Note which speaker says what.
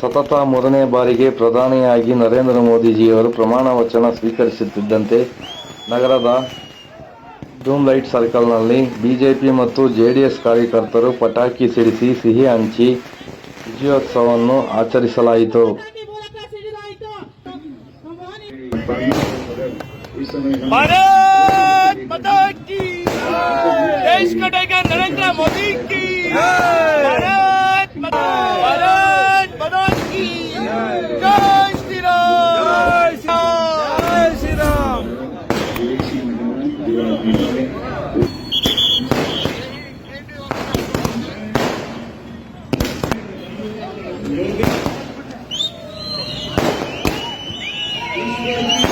Speaker 1: ಸತತ ಮೂರನೇ ಬಾರಿಗೆ ಪ್ರಧಾನಿಯಾಗಿ ನರೇಂದ್ರ ಮೋದಿಜಿಯವರು ಪ್ರಮಾಣ ವಚನ ಸ್ವೀಕರಿಸುತ್ತಿದ್ದಂತೆ ನಗರದ ಡೂಮ್ ಲೈಟ್ ಸರ್ಕಲ್ನಲ್ಲಿ ಬಿಜೆಪಿ ಮತ್ತು ಜೆಡಿಎಸ್ ಕಾರ್ಯಕರ್ತರು ಪಟಾಕಿ ಸಿಡಿಸಿ ಸಿಹಿ ಹಂಚಿ ವಿಜಯೋತ್ಸವವನ್ನು ಆಚರಿಸಲಾಯಿತು.
Speaker 2: भारत माता की देश का टाइगर नरेंद्र मोदी की भारत भारत माता की जय श्री राम जय श्री राम Thank you.